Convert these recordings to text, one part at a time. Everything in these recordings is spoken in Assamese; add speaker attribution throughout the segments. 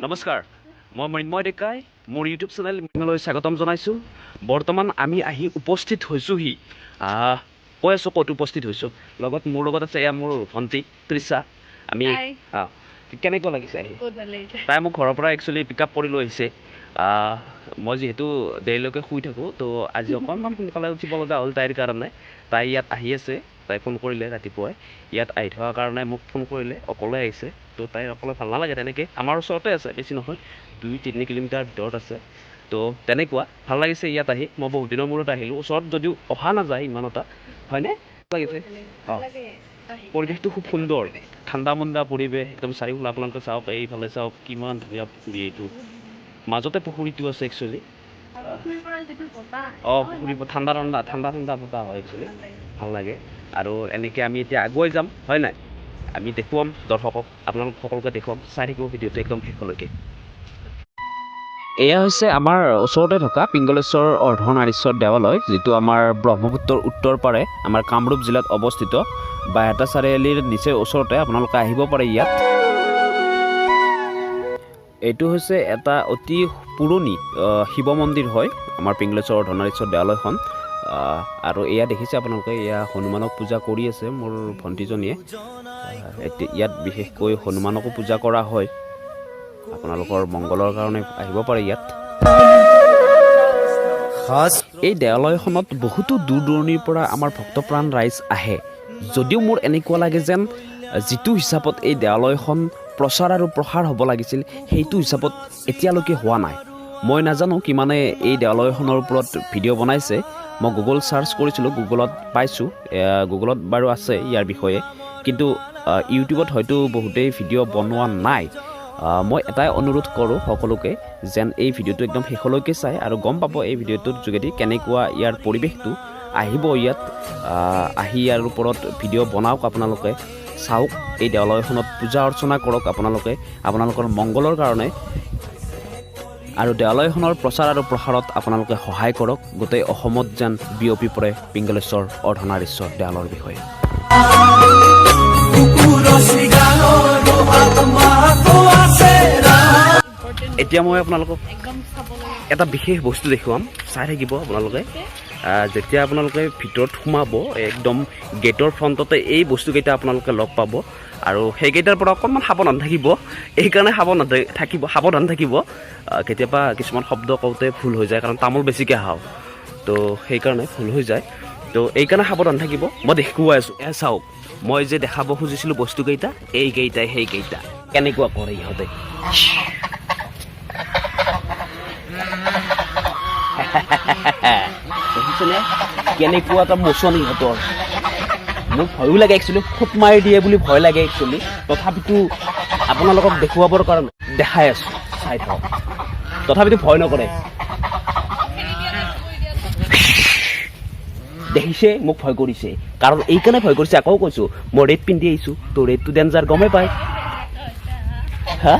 Speaker 1: নমস্কাৰ মই মৃন্ময় ডেকাই মোৰ ইউটিউব চেনেল মৃন্ময়লৈ স্বাগতম জনাইছোঁ। বৰ্তমান আমি আহি উপস্থিত হৈছোঁহি। কৈ আছোঁ ক'ত উপস্থিত হৈছোঁ? লগত মোৰ লগত আছে এয়া মোৰ ভণ্টি তৃষা। আমি কেনেকুৱা লাগিছে আহি? তাই মোক ঘৰৰ পৰা একচুৱেলি পিক আপ কৰি লৈ আহিছে। আহ, মই যিহেতু দেৰিলৈকে শুই থাকোঁ তো আজি অকণমান সোনকালে উঠিব লগা হ'ল তাইৰ কাৰণে। তাই ইয়াত আহি আছে। তাই ফোন কৰিলে ৰাতিপুৱাই। ইয়াত আহি থকাৰ কাৰণে মোক ফোন কৰিলে অকলে আহিছে। তো তাই অকলে ভাল নালাগে তেনেকৈ আমাৰ ওচৰতে আছে বেছি নহয় দুই তিনি কিলোমিটাৰ ভিতৰত আছে। তো তেনেকুৱা ভাল লাগিছে ইয়াত আহি। মই বহুত দিনৰ মূৰত আহিলোঁ। ওচৰত যদিও অহা নাযায় ইমান এটা হয়নে? লাগিছে? অঁ। পৰিৱেশটো খুব সুন্দৰ। ঠাণ্ডা মণ্ডা পৰিৱেশ একদম চাৰিওফালে আপোনালোকে চাওক এইফালে চাওক কিমান ধুনীয়া এইটো। মাজতে পুখুৰীটো আছে একচুৱেলি অঁ পুখুৰী ঠাণ্ডা ঠাণ্ডা ঠাণ্ডা ঠাণ্ডা বতাহ হয় একচুৱেলি
Speaker 2: ভাল লাগে।
Speaker 1: আৰু এনেকৈ আমি এতিয়া আগুৱাই যাম হয় নাই? আমি দেখুৱাম দৰ্শকক আপোনালোক সকলোকে দেখুৱাম চাই থাকিব ভিডিঅ'টো একদম শেষলৈকে। এয়া হৈছে আমাৰ ওচৰতে থকা পিংগলেশ্বৰ অৰ্ধনাৰীশ্বৰ দেৱালয় যিটো আমাৰ ব্ৰহ্মপুত্ৰৰ উত্তৰ পাৰে আমাৰ কামৰূপ জিলাত অৱস্থিত। বাইহাটা চাৰিআলিৰ নিচেই ওচৰতে আপোনালোকে আহিব পাৰে ইয়াত। এইটো হৈছে এটা অতি পুৰণি শিৱ মন্দিৰ হয়। আমাৰ পিংগলেশ্বৰ অৰ্ধনাৰীশ্বৰ দেৱালয়খন। আৰু এয়া দেখিছে আপোনালোকে এয়া হনুমানক পূজা কৰি আছে মোৰ ভণ্টিজনীয়ে। ইয়াত বিশেষকৈ হনুমানকো পূজা কৰা হয়। আপোনালোকৰ মংগলৰ কাৰণে আহিব পাৰে ইয়াত। এই দেৱালয়খনত বহুতো দূৰ দূৰণিৰ পৰা আমাৰ ভক্তপ্ৰাণ ৰাইজ আহে। যদিও মোৰ এনেকুৱা লাগে যেন যিটো হিচাপত এই দেৱালয়খন প্ৰচাৰ আৰু প্ৰসাৰ হ'ব লাগিছিল সেইটো হিচাপত এতিয়ালৈকে হোৱা নাই। মই নাজানো কিমানে এই দেৱালয়খনৰ ওপৰত ভিডিঅ' বনাইছে। মই গুগল ছাৰ্চ কৰিছিলোঁ গুগলত পাইছোঁ গুগলত বাৰু আছে ইয়াৰ বিষয়ে। কিন্তু ইউটিউবত হয়তো বহুতেই ভিডিঅ' বনোৱা নাই। মই এটাই অনুৰোধ কৰোঁ সকলোকে যেন এই ভিডিঅ'টো একদম শেষলৈকে চাই আৰু গম পাব এই ভিডিঅ'টোৰ যোগেদি কেনেকুৱা ইয়াৰ পৰিৱেশটো আহিব ইয়াত। আহি ইয়াৰ ওপৰত ভিডিঅ' বনাওক আপোনালোকে চাওক এই দেৱালয়খনত পূজা অৰ্চনা কৰক আপোনালোকে আপোনালোকৰ মংগলৰ কাৰণে। আৰু দেৱালয়খনৰ প্ৰচাৰ আৰু প্ৰসাৰত আপোনালোকে সহায় কৰক। গোটেই অসমত যেন বিয়পি পৰে পিংগলেশ্বৰ অৰ্ধনাৰীশ্বৰ দেৱালৰ বিষয়ে। এতিয়া মই আপোনালোকক এটা বিশেষ বস্তু দেখুৱাম। চাই থাকিব আপোনালোকে। যেতিয়া আপোনালোকে ভিতৰত সোমাব একদম গেটৰ ফ্ৰণ্টতে এই বস্তুকেইটা আপোনালোকে লগ পাব। আৰু সেইকেইটাৰ পৰা অকণমান সাৱধান থাকিব। এইকাৰণে সাৱধান থাকিব সাৱধান থাকিব। কেতিয়াবা কিছুমান শব্দ কওঁতে ভুল হৈ যায় কাৰণ তামোল বেছিকৈ খাওঁ। তো সেইকাৰণে ভুল হৈ যায়। তো এইকাৰণে সাৱধান থাকিব। মই দেখুৱাই আছোঁ। এয়া চাওক মই যে দেখাব খুজিছিলোঁ বস্তুকেইটা এইকেইটাই সেইকেইটা। কেনেকুৱা কৰে ইহঁতে? দেখিছেনে কেনেকুৱা এটা মোচন ইহঁতৰ। মোৰ ভয়ো লাগে একচুৱেলি ফুট মাৰি দিয়ে বুলি ভয় লাগে একচুৱেলি তথাপিতো আপোনালোকক দেখুৱাবৰ কাৰণে দেখাই আছোঁ, চাই থাকক। তথাপিতো ভয় নকৰে। দেখিছে, মোক ভয় কৰিছে। কাৰণ এইকাৰণে ভয় কৰিছে, আকৌ কৈছোঁ মই ৰেড পিন্ধি আহিছোঁ তো ৰেডটো ডেঞ্জাৰ গমেই পায়। হা?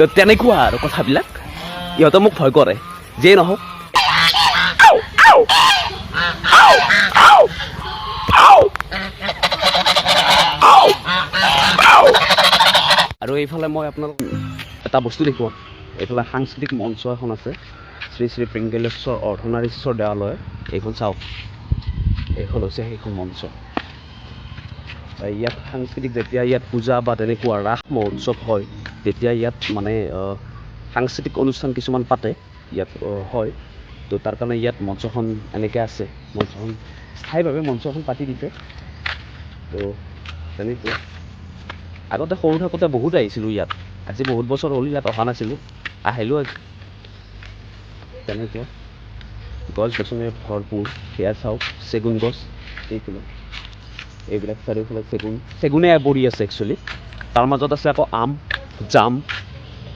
Speaker 1: তো তেনেকুৱা আৰু কথাবিলাক ইহঁতে মোক ভয় কৰে। যিয়ে নহওক। আৰু এইফালে মই আপোনালোক এটা বস্তু দেখুৱাম। এইফালে সাংস্কৃতিক মঞ্চ এখন আছে। শ্ৰী শ্ৰী পিংগলেশ্বৰ অৰ্ধনাৰীশ্বৰ দেৱালয়। এইখন চাওক। এইখন হৈছে সেইখন মঞ্চ। ইয়াত সাংস্কৃতিক যেতিয়া ইয়াত পূজা বা তেনেকুৱা ৰাস মহোৎসৱ হয় তেতিয়া ইয়াত মানে সাংস্কৃতিক অনুষ্ঠান কিছুমান পাতে ইয়াত হয়। তো তাৰ কাৰণে ইয়াত মঞ্চখন এনেকৈ আছে মঞ্চখন স্থায়ীভাৱে মঞ্চখন পাতি দিছে। তো তেনেকুৱা। আগতে সৰু থাকোঁতে বহুত আহিছিলোঁ ইয়াত। আজি বহুত বছৰ হ'ল ইয়াত অহা নাছিলোঁ আহিলোঁ আজি। তেনেকুৱা। গছ গছনিৰে ভৰপূৰ সেয়া চাওক চেগুন গছ এইফালে এইবিলাক চাৰিওফালে চেগুন চেগুনে পৰি আছে একচুৱেলি তাৰ মাজত আছে আকৌ আম জাম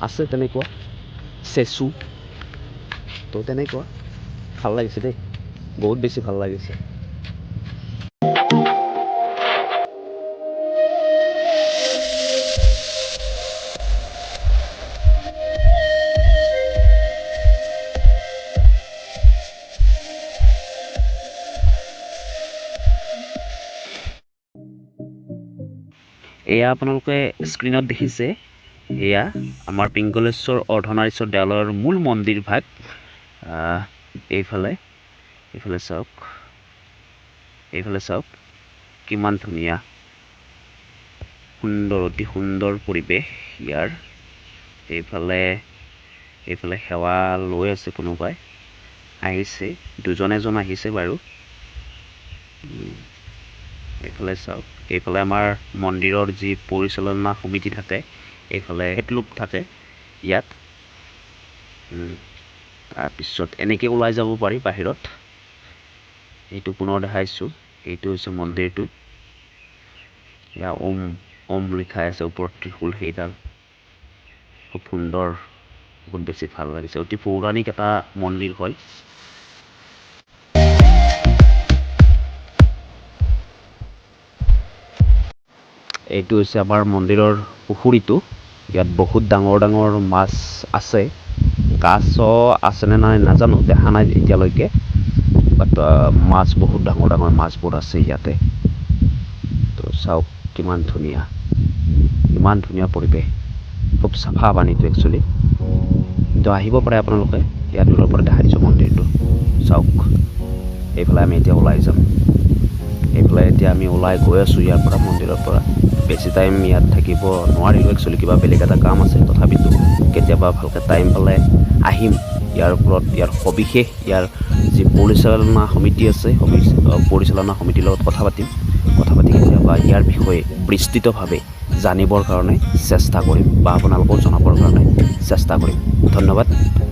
Speaker 1: আছে তেনেকুৱা চেচু। তো তেনেকুৱা। ভাল লাগিছে দেই। বহুত বেছি ভাল লাগিছে। এয়া আপোনালোকে স্ক্ৰীণত দেখিছে। এয়া আমাৰ পিংগলেশ্বৰ অৰ্ধনাৰীশ্বৰ দেৱালয়ৰ মূল মন্দিৰ ভাগ। এইফালে এইফালে চাওক। এইফালে চাওক কিমান ধুনীয়া। সুন্দৰ অতি সুন্দৰ পৰিৱেশ ইয়াৰ। এইফালে এইফালে সেৱা লৈ আছে কোনোবাই। আহিছে দুজন এজন আহিছে বাৰু। এইফালে চাওক। এইফালে আমাৰ মন্দিৰৰ যি পৰিচালনা সমিতি থাকে এইফালে লোক থাকে ইয়াত। তাৰপিছত এনেকৈ ওলাই যাব পাৰি বাহিৰত। এইটো পুনৰ দেখাইছোঁ এইটো হৈছে মন্দিৰটো। এয়া ওম ওম লিখাই আছে ওপৰত ত্ৰিশূল সেইডাল। খুব সুন্দৰ বহুত বেছি ভাল লাগিছে। অতি পৌৰাণিক এটা মন্দিৰ হয়। এইটো হৈছে আমাৰ মন্দিৰৰ পুখুৰীটো। ইয়াত বহুত ডাঙৰ ডাঙৰ মাছ আছে। কাছ আছেনে নাই নাজানো দেখা নাই এতিয়ালৈকে। বাট মাছ বহুত ডাঙৰ ডাঙৰ মাছবোৰ আছে ইয়াতে। তো চাওক কিমান ধুনীয়া। ইমান ধুনীয়া পৰিৱেশ। খুব চাফা পানীটো একচুৱেলি তো আহিব পাৰে আপোনালোকে। ইয়াত দূৰৰ পৰা দেখাই দিছোঁ মন্দিৰটো। চাওক এইফালে আমি এতিয়া ওলাই যাম। এইফালে এতিয়া আমি ওলাই গৈ আছোঁ, ইয়াৰ পৰা, মন্দিৰৰ পৰা। বেছি টাইম ইয়াত থাকিব নোৱাৰিলোঁ একচুৱেলি কিবা বেলেগ এটা কাম আছে, তথাপিতো কেতিয়াবা ভালকৈ টাইম পালে আহিম। ইয়াৰ ওপৰত, ইয়াৰ সবিশেষ, ইয়াৰ যি পৰিচালনা সমিতি আছে পৰিচালনা সমিতিৰ লগত কথা পাতিম। কথা পাতি কেতিয়াবা ইয়াৰ বিষয়ে বিস্তৃতভাৱে জানিবৰ কাৰণে চেষ্টা কৰিম বা আপোনালোকক জনাবৰ কাৰণে চেষ্টা কৰিম। ধন্যবাদ।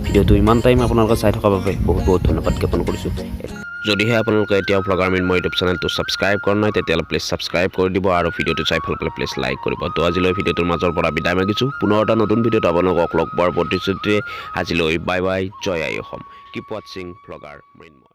Speaker 1: ভিডিঅ'টো ইমান টাইম আপোনালোকে চাই থকাৰ বাবে বহুত বহুত ধন্যবাদ জ্ঞাপন কৰিছোঁ। যদিহে আপোনালোকে এতিয়াও মিন মই ইউটিউব চেনেলটো ছাবস্ক্ৰাইব কৰা নাই তেতিয়াহ'লে প্লিজ ছাবস্ক্ৰাইব কৰি দিব আৰু ভিডিঅ'টো চাই ভালো পালে প্লিজ লাইক কৰিব। তো আজিলৈ ভিডিঅ'টোৰ মাজৰ পৰা বিদায় মাগিছোঁ। পুনৰ এটা নতুন ভিডিঅ'ত আপোনালোকক লগ পোৱাৰ প্ৰতিশ্ৰুতিৰে আজিলৈ বাই বাই জয় আই অসম। কিপ ৱাটছিং ভ্লগাৰ মৃন্ময়